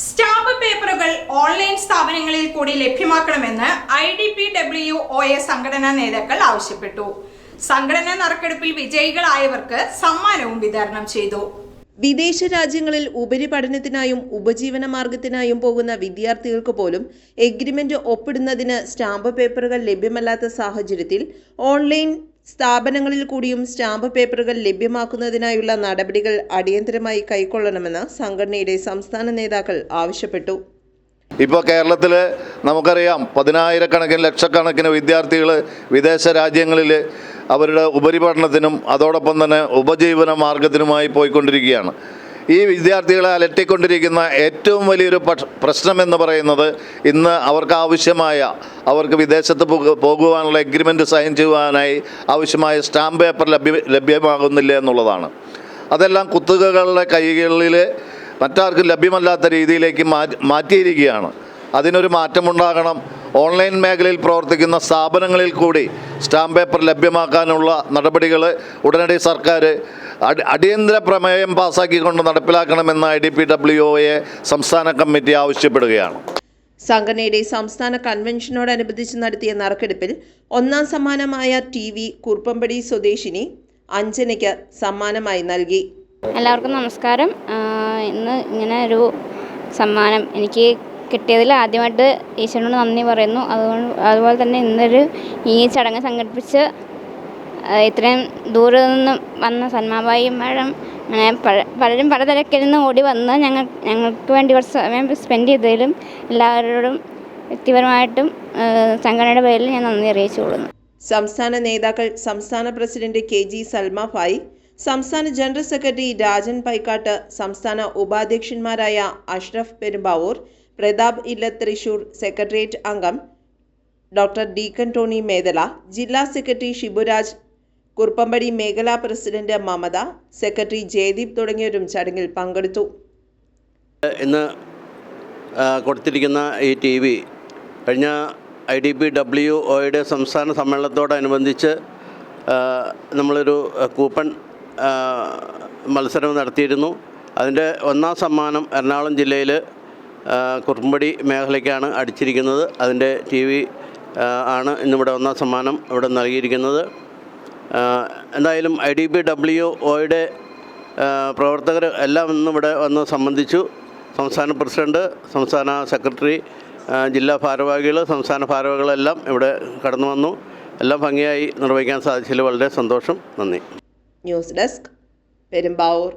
Stamp പേപ്പറുകൾ online സ്ഥാപനങ്ങളിൽ കൂടി ലഭ്യമാക്കണമെന്ന് I D P W O A സംഘടനാ നേതാക്കൾ ആവശ്യപ്പെട്ടു. സംഘടനാ നറുക്കെടുപ്പിൽ വിജയികളായവർക്ക് സമ്മാനവും വിതരണം ചെയ്തു. വിദേശ രാജ്യങ്ങളിൽ ഉപരിപഠനത്തിനായും ഉപജീവന മാർഗത്തിനായും പോകുന്ന വിദ്യാർത്ഥികൾക്ക് പോലും എഗ്രിമെന്റ് ഒപ്പിടുന്നതിന് സ്റ്റാമ്പ് പേപ്പറുകൾ ലഭ്യമല്ലാത്ത സാഹചര്യത്തിൽ ഓൺലൈൻ സ്ഥാപനങ്ങളിൽ കൂടിയും സ്റ്റാമ്പ് പേപ്പറുകൾ ലഭ്യമാക്കുന്നതിനായുള്ള നടപടികൾ അടിയന്തരമായി കൈക്കൊള്ളണമെന്ന് സംഘടനയുടെ സംസ്ഥാന നേതാക്കൾ ആവശ്യപ്പെട്ടു. ഇപ്പോൾ കേരളത്തിൽ നമുക്കറിയാം പതിനായിരക്കണക്കിന് ലക്ഷക്കണക്കിന് വിദ്യാർത്ഥികൾ വിദേശ രാജ്യങ്ങളിൽ അവരുടെ ഉപരിപഠനത്തിനും അതോടൊപ്പം തന്നെ ഉപജീവന മാർഗത്തിനുമായി പോയിക്കൊണ്ടിരിക്കുകയാണ്. ഈ വിദ്യാർത്ഥികളെ അലട്ടിക്കൊണ്ടിരിക്കുന്ന ഏറ്റവും വലിയൊരു പ്രശ്നം എന്ന് പറയുന്നത് ഇന്ന് അവർക്ക് ആവശ്യമായ അവർക്ക് വിദേശത്ത് പോകു- പോകുവാനുള്ള എഗ്രിമെന്റ് സൈൻ ചെയ്യുവാനായി ആവശ്യമായ സ്റ്റാമ്പ് പേപ്പർ ലഭ്യ ലഭ്യമാകുന്നില്ല എന്നുള്ളതാണ്. അതെല്ലാം കുത്തുകകളുടെ കൈകളിൽ മറ്റാർക്കും ലഭ്യമല്ലാത്ത രീതിയിലേക്ക് മാറ്റി മാറ്റിയിരിക്കുകയാണ്. അതിനൊരു മാറ്റമുണ്ടാകണം. ഓൺലൈൻ മേഖലയിൽ പ്രവർത്തിക്കുന്ന സ്ഥാപനങ്ങളിൽ കൂടി സ്റ്റാമ്പ് പേപ്പർ ലഭ്യമാക്കാനുള്ള നടപടികൾ ഉടനടി സർക്കാർ അടി അടിയന്തര പ്രമേയം പാസാക്കിക്കൊണ്ട് നടപ്പിലാക്കണമെന്ന് ഐ ഡി പി ഡബ്ല്യു ഒയെ സംസ്ഥാന കമ്മിറ്റി ആവശ്യപ്പെടുകയാണ്. സംഘടനയുടെ സംസ്ഥാന കൺവെൻഷനോടനുബന്ധിച്ച് നടത്തിയ നറുക്കെടുപ്പിൽ ഒന്നാം സമ്മാനമായ ടി വി കുറുപ്പമ്പടി സ്വദേശിനി അഞ്ജനയ്ക്ക് സമ്മാനമായി നൽകി. എല്ലാവർക്കും നമസ്കാരം. ഇന്ന് ഇങ്ങനെ ഒരു സമ്മാനം എനിക്ക് കിട്ടിയതിൽ ആദ്യമായിട്ട് ഈശ്വരനോട് നന്ദി പറയുന്നു. അതുകൊണ്ട് അതുപോലെ തന്നെ ഇന്നൊരു ഈ ചടങ്ങ് സംഘടിപ്പിച്ച് ഇത്രയും ദൂരെ നിന്നും വന്ന സന്മാബായി മാഡം അങ്ങനെ പല- പലരും പല തിരക്കിൽ നിന്ന് ഓടി വന്ന് ഞങ്ങൾ ഞങ്ങൾക്ക് വേണ്ടി കുറച്ച് സമയം സ്പെൻഡ് ചെയ്തതിലും എല്ലാവരോടും വ്യക്തിപരമായിട്ടും സംഘടനയുടെ പേരിൽ ഞാൻ നന്ദി അറിയിച്ചു കൊള്ളുന്നു സംസ്ഥാന നേതാക്കൾ സംസ്ഥാന president K G Salma Fai സംസ്ഥാന ജനറൽ സെക്രട്ടറി രാജൻ പൈക്കാട്ട് സംസ്ഥാന ഉപാധ്യക്ഷന്മാരായ അഷ്റഫ് പെരുമ്പാവൂർ പ്രതാപ് ഇല്ല തൃശൂർ സെക്രട്ടേറിയറ്റ് അംഗം ഡോക്ടർ ഡീക്കൻ ടോണി മേദല ജില്ലാ സെക്രട്ടറി ഷിബുരാജ് കുറുപ്പമ്പടി മേഖലാ പ്രസിഡന്റ് മമത സെക്രട്ടറി ജയദീപ് തുടങ്ങിയവരും ചടങ്ങിൽ പങ്കെടുത്തു. ഇന്ന് കൊടുത്തിരിക്കുന്ന ഈ ടി വി കഴിഞ്ഞ ഐ ഡി പി ഡബ്ല്യു ഒയുടെ സംസ്ഥാന സമ്മേളനത്തോടനുബന്ധിച്ച് നമ്മളൊരു കൂപ്പൺ മത്സരം നടത്തിയിരുന്നു. അതിന്റെ ഒന്നാം സമ്മാനം എറണാകുളം ജില്ലയിൽ കുറുമ്പടി മേഖലയ്ക്കാണ് അടിച്ചിരിക്കുന്നത്. അതിന്റെ ടി വി ആണ് ഇന്നിവിടെ ഒന്നാം സമ്മാനം ഇവിടെ നൽകിയിരിക്കുന്നത്. എന്തായാലും ഐ ഡി പി ഡബ്ല്യു ഒയുടെ പ്രവർത്തകർ എല്ലാം ഇന്നിവിടെ വന്ന് സംബന്ധിച്ചു. സംസ്ഥാന പ്രസിഡന്റ് സംസ്ഥാന സെക്രട്ടറി ജില്ലാ ഭാരവാഹികൾ സംസ്ഥാന ഭാരവാഹികളെല്ലാം ഇവിടെ കടന്നു വന്നു. എല്ലാം ഭംഗിയായി നിർവഹിക്കാൻ സാധിച്ചതിൽ വളരെ സന്തോഷം. നന്ദി. News desk Perumbavoor.